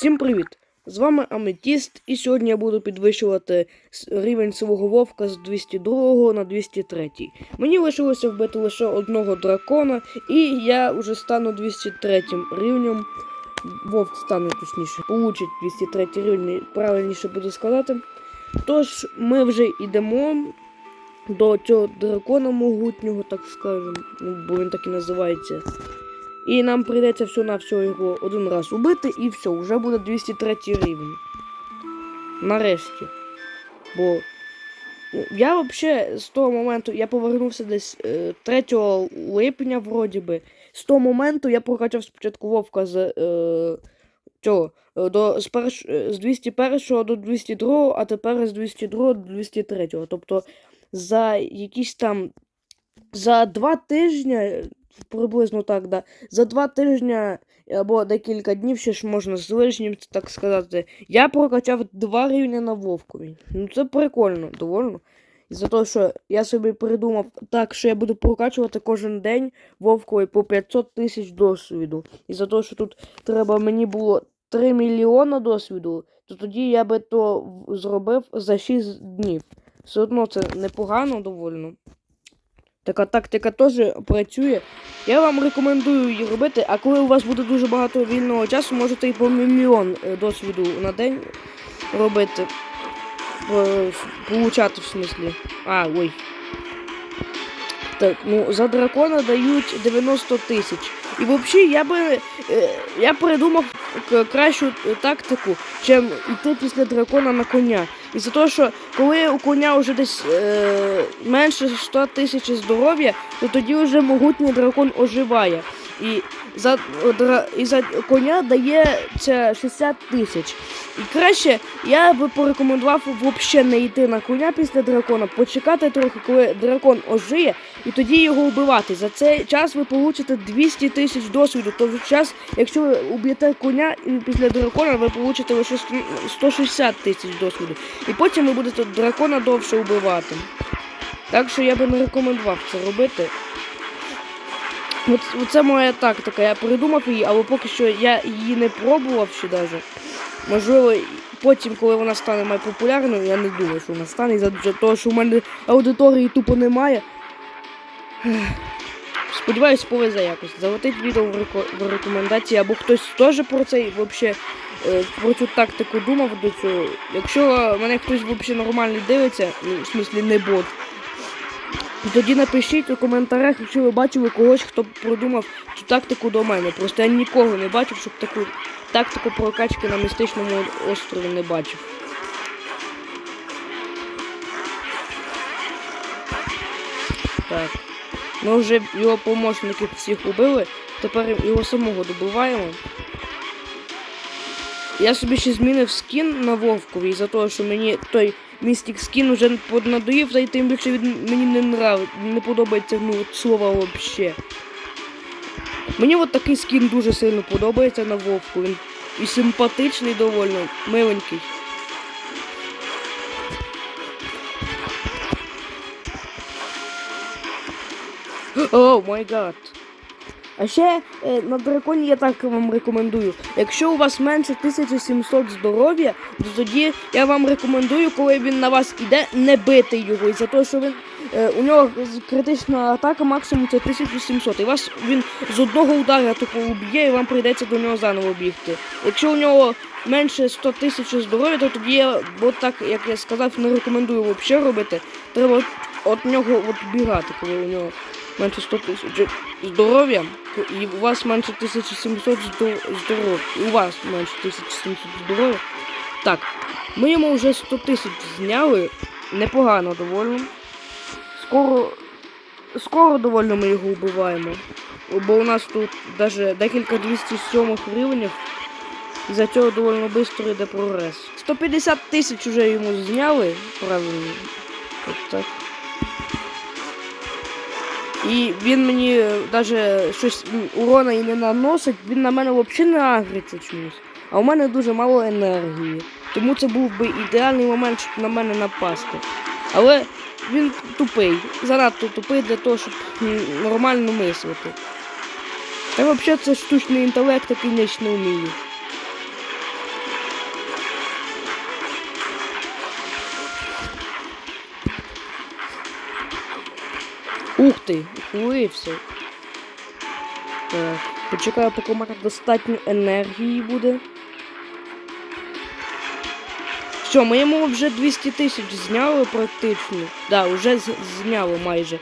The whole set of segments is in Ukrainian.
Всім привіт! З вами Аметіст, і сьогодні я буду підвищувати рівень свого вовка з 202 на 203. Мені лишилося вбити лише одного дракона, і я вже стану 203 рівнем. Вовк стане точніше, получить 203 рівень, правильніше буде сказати. Тож ми вже йдемо до цього дракона могутнього, так скажемо, бо він так і називається. І нам прийдеться все на все його один раз убити, і все, вже буде 203 рівень. Нарешті. Бо ну, я взагалі з того моменту я повернувся десь е, 3 липня, вроді би. З того моменту я прокачав спочатку Вовка з е, цього, е, до, з, перш, е, з 201 до 202, а тепер з 202 до 203. Тобто за якісь там за два тижні, приблизно так, да, за два тижні або декілька днів, ще ж можна з лишнім, так сказати, я прокачав два рівня на Вовкові. Ну це прикольно, довольно. І за те, що я собі придумав так, що я буду прокачувати кожен день Вовковий по 500 тисяч досвіду. І за те, що тут треба мені було 3 мільйона досвіду, то тоді я би то зробив за 6 днів. Все одно це непогано довольно. Така тактика теж працює. Я вам рекомендую її робити, а коли у вас буде дуже багато вільного часу, можете і по мільйон е, досвіду на день робити. Получати в смислі. А, ой. Так, ну за дракона дають 90 тисяч. І взагалі я би е, я придумав кращу е, тактику, чим йти після дракона на коня. І за те, що коли у коня вже десь е, менше 100 тисяч здоров'я, то тоді вже могутній дракон оживає. І за, дра- і за коня дається 60 тисяч. І краще я би порекомендував взагалі не йти на коня після дракона, почекати трохи, коли дракон ожиє, і тоді його вбивати. За цей час ви получите 200 тисяч досвіду. То в час, якщо ви уб'єте коня після дракона, ви получите лише 160 тисяч досвіду. І потім ви будете дракона довше вбивати. Так що я би не рекомендував це робити. От, це моя тактика. Я придумав її, але поки що я її не пробував ще даже. Можливо, потім, коли вона стане найпопулярною, я не думаю, що вона стане, за того, що в мене аудиторії тупо немає. Сподіваюсь, повезе якось. Залетить відео в, реко- в рекомендації, або хтось теж про цей вообще, е, про цю тактику думав до цього. Якщо мене хтось взагалі нормальний дивиться, ну, в смислі не бот, тоді напишіть у коментарях, якщо ви бачили когось, хто продумав цю тактику до мене. Просто я нікого не бачив, щоб таку тактику прокачки на містичному острові не бачив. Так. Ми вже його помощників всіх убили, тепер його самого добиваємо. Я собі ще змінив скін на Вовкові за того, що мені той містик скін вже надоїв, та й тим більше він мені не нрав, не подобається ну, от слова взагалі. Мені от такий скін дуже сильно подобається на Вовку. Він і симпатичний доволі, миленький. О май гад. А ще е, на драконі я так вам рекомендую. Якщо у вас менше 1700 здоров'я, то тоді я вам рекомендую, коли він на вас іде, не бити його. І за те, що він у нього критична атака максимум це 1700. І вас він з одного удара тупо уб'є, і вам прийдеться до нього заново бігти. Якщо у нього менше 100 тисяч здоров'я, то тоді я, бо так як я сказав, не рекомендую взагалі робити. Треба от, от нього от бігати, коли у нього менше 100 тисяч здоров'я, і у вас менше 1700 здоров'я, у вас менше 1700 здоров'я. Так, ми йому вже 100 тисяч зняли, непогано довольно. Скоро, скоро довольно ми його вбиваємо. Бо у нас тут навіть декілька 207 рівнів. І за цього доволі швидко йде прогрес. 150 тисяч вже йому зняли, правильно. От так. І він мені навіть щось урона і не наносить, він на мене взагалі не агриться чомусь. А у мене дуже мало енергії. Тому це був би ідеальний момент, щоб на мене напасти. Але він тупий. Занадто тупий для того, щоб нормально мислити. Та взагалі це штучний інтелект, який ніч не вміє. Ух ти, ухилився. Так, почекаю, поки у мене достатньо енергії буде. Все, ми йому вже 200 тисяч зняли практично. Да, вже з- зняло майже.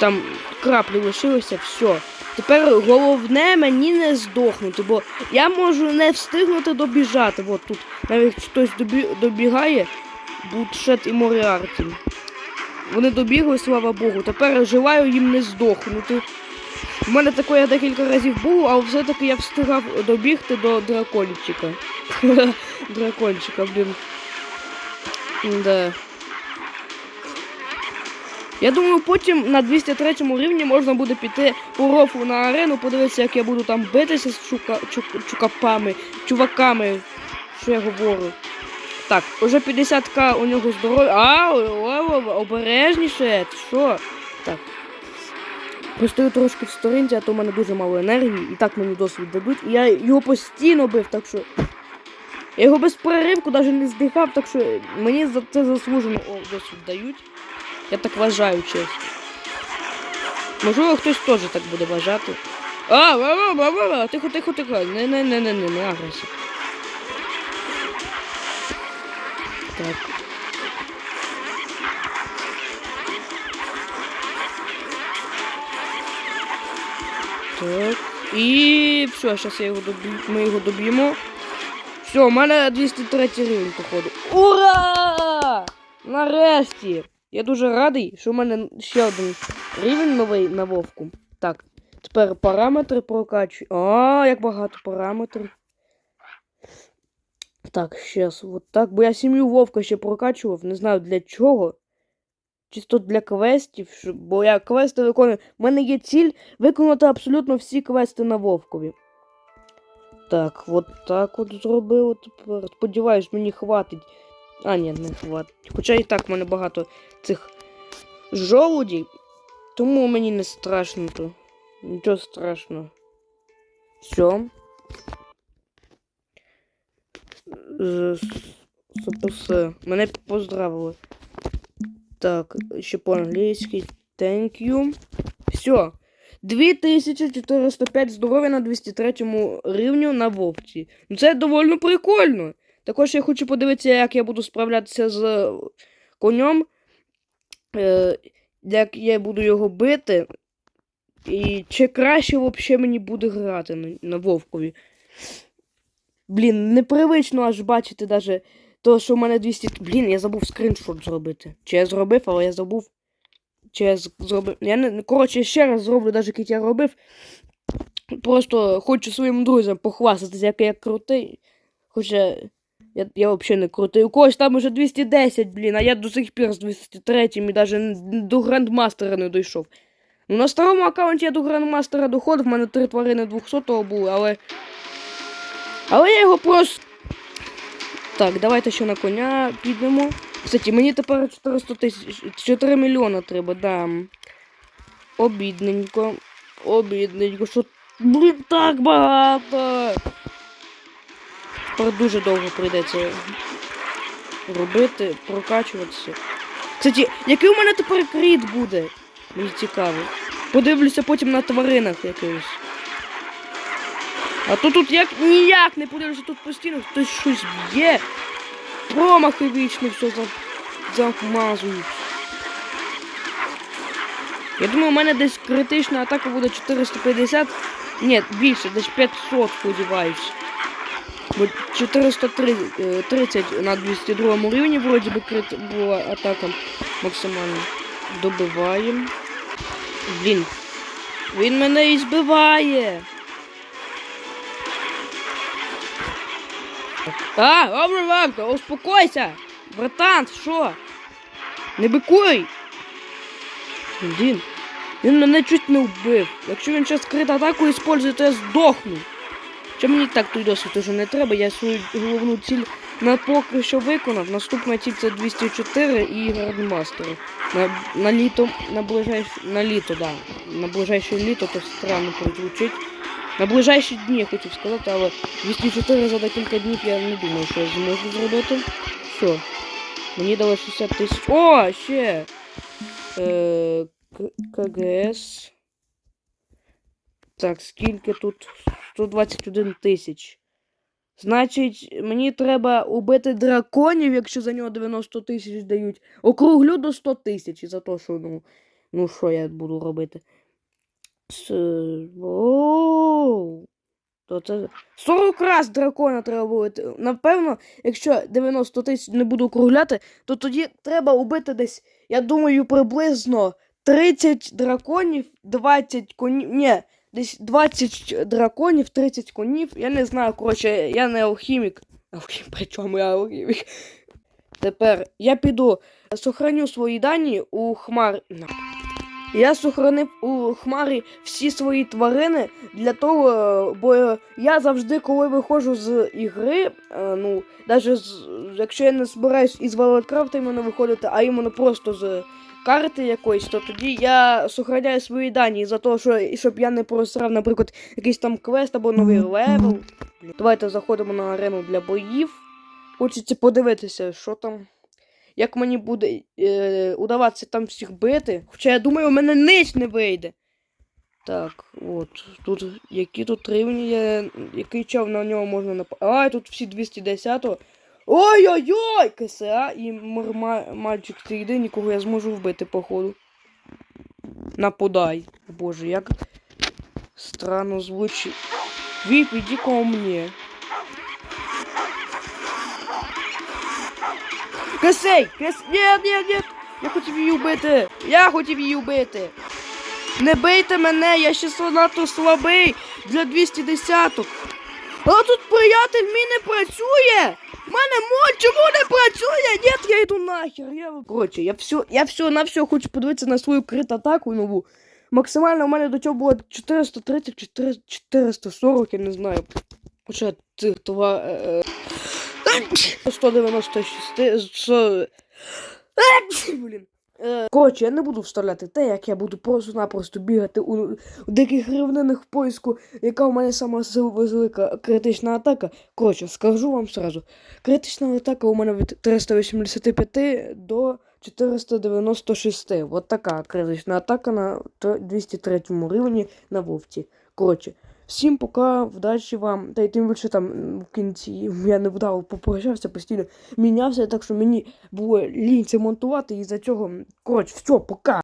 Там краплі лишилося, все. Тепер головне мені не здохнути, бо я можу не встигнути добіжати. От тут навіть хтось добі... добігає, Бутшет і Моріарті. Вони добігли, слава Богу. Тепер желаю їм не здохнути. У мене таке декілька разів було, але все-таки я встигав добігти до дракончика. Дракончика, блін. Да. Я думаю, потім на 203 рівні можна буде піти по рофу на арену, подивитися, як я буду там битися з чука, чук, чукапами, чуваками, що я говорю. Так, уже 50к у нього здоров'я. А, о, о, обережніше, що? Так. Постою трошки в сторінці, а то в мене дуже мало енергії, і так мені досвід дадуть. І я його постійно бив, так що. Я його без переривку навіть не здихав, так що мені за це заслужено о, досвід дають. Я так вважаю, чесно. Можливо, хтось теж так буде вважати. А, ва, ва, ва, ва, тихо, тихо, тихо. Не, не, не, не, не, не агресив. Так. Так. І все, зараз я його доб'ю. Ми його доб'ємо. Все, у мене 203 рівень, походу. Ура! Нарешті! Я дуже радий, що в мене ще один рівень новий на вовку. Так, тепер параметри прокачую. А, як багато параметрів. Так, щас, от так. Бо я сім'ю вовка ще прокачував, не знаю для чого. Чисто для квестів, бо я квести виконую. У мене є ціль виконати абсолютно всі квести на вовкові. Так, от так от зробив тепер. Сподіваюсь, мені хватить. А, ні, не хватить. Хоча і так в мене багато цих жолудів, тому мені не страшно то. Нічого страшного. Все. Все. Мене поздравили. Так, ще по-англійськи. Thank you. Все. 2405 здоров'я на 203 рівню на вовці. Ну це доволі прикольно. Також я хочу подивитися, як я буду справлятися з конем. Е, як я буду його бити. І чи краще взагалі мені буде грати на, на Вовкові. Блін, непривично аж бачити даже то, що в мене 200. Блін, я забув скріншот зробити. Чи я зробив, але я забув. Чи я зробив. Я не. Коротше, ще раз зроблю, навіть як я робив. Просто хочу своїм друзям похвастатися, який я крутий. Хоча я, я взагалі не крутий. У когось там уже 210, блін, а я до сих пір з 203 і навіть до грандмастера не дійшов. Ну, на старому аккаунті я до грандмастера доходив, в мене три тварини 200-го були, але. Але я його просто. Так, давайте ще на коня підемо. Кстати, мені тепер 400 тисяч. 4 мільйона треба, да. Обідненько. Обідненько, що. Блін, так багато. Тепер дуже довго прийдеться робити, прокачуватися. Кстати, який у мене тепер кріт буде? Мені цікаво. Подивлюся потім на тваринах якихось. А то тут як ніяк не подивлюся, тут постійно хтось щось б'є. Промахи вічно все за... замазують. Я думаю, у мене десь критична атака буде 450. Ні, більше, десь 500, сподіваюсь. Бо 430 на 202 рівні вроді би крит була атака максимальна. Добиваємо. Блін. Він мене і збиває. А, добре, Варто, успокойся! Братан, що? Не бикуй! Блін. Він мене чуть не вбив. Якщо він зараз крит атаку использує, то я здохну. Чи мені так той досвід уже не треба, я свою головну ціль на поки що виконав. Наступна ціль це 204 і грандмастери. На, на літо, на ближайше, на літо, да. На ближайше літо то странно прозвучить. На ближайші дні я хотів сказати, але 204 за декілька днів я не думаю, що я зможу зробити. Все. Мені дало 60 тисяч. О, ще! Е, КГС. Так, скільки тут? 121 тисяч. Значить, мені треба убити драконів, якщо за нього 90 тисяч дають. Округлю до 100 тисяч за те, що ну. Ну, що я буду робити? То це 40 раз дракона треба убити. Напевно, якщо 90 тисяч не буду округляти, то тоді треба убити десь, я думаю, приблизно 30 драконів, 20 конів. Ні, десь 20 драконів, 30 конів. Я не знаю, коротше, я не алхімік. Алхім, при чому я алхімік? Тепер я піду, сохраню свої дані у хмар. Я сохранив у хмарі всі свої тварини для того, е, бо я завжди, коли виходжу з ігри, е, ну, навіть з, якщо я не збираюсь із Валоткрафта іменно виходити, а іменно просто з карти якоїсь, то тоді я сохраняю свої дані за того, що щоб я не просрав, наприклад, якийсь там квест або новий левел. Давайте заходимо на арену для боїв. Хочеться подивитися, що там. Як мені буде е, удаватися там всіх бити. Хоча я думаю, у мене ніч не вийде. Так, от. Тут які тут рівні є. Який чав на нього можна нап... А, тут всі 210-го. Ой-ой-ой! КСА і мальчик ти йди, нікого я зможу вбити, походу. Нападай. Боже, як странно звучить. Віп, іди ко мне. Кисей! Кис... Ні, ні, ні! Я хотів її вбити! Я хотів її вбити! Не бийте мене, я ще занадто слабий для 210-ок. А тут приятель мій не працює! У мене моль чому не працює? Ні, я йду нахер. Я... Коротше, я все, я все на все хочу подивитися на свою крит атаку нову. Максимально у мене до цього було 430, 400, 440, я не знаю. Хоча цих два. Е... е, 196. Е, Блін. Е, Коротше, я не буду вставляти те, як я буду просто-напросто бігати у, у диких рівнинах в поиску, яка у мене сама велика критична атака. Коротше, скажу вам сразу. Критична атака у мене від 385 до 496. От така критична атака на 203 рівні на вовці. Коротше, всім пока, вдачі вам. Та й тим більше там в кінці я не вдав, попрощався, постійно мінявся, так що мені було лінь це монтувати, і за цього. Коротше, все, пока.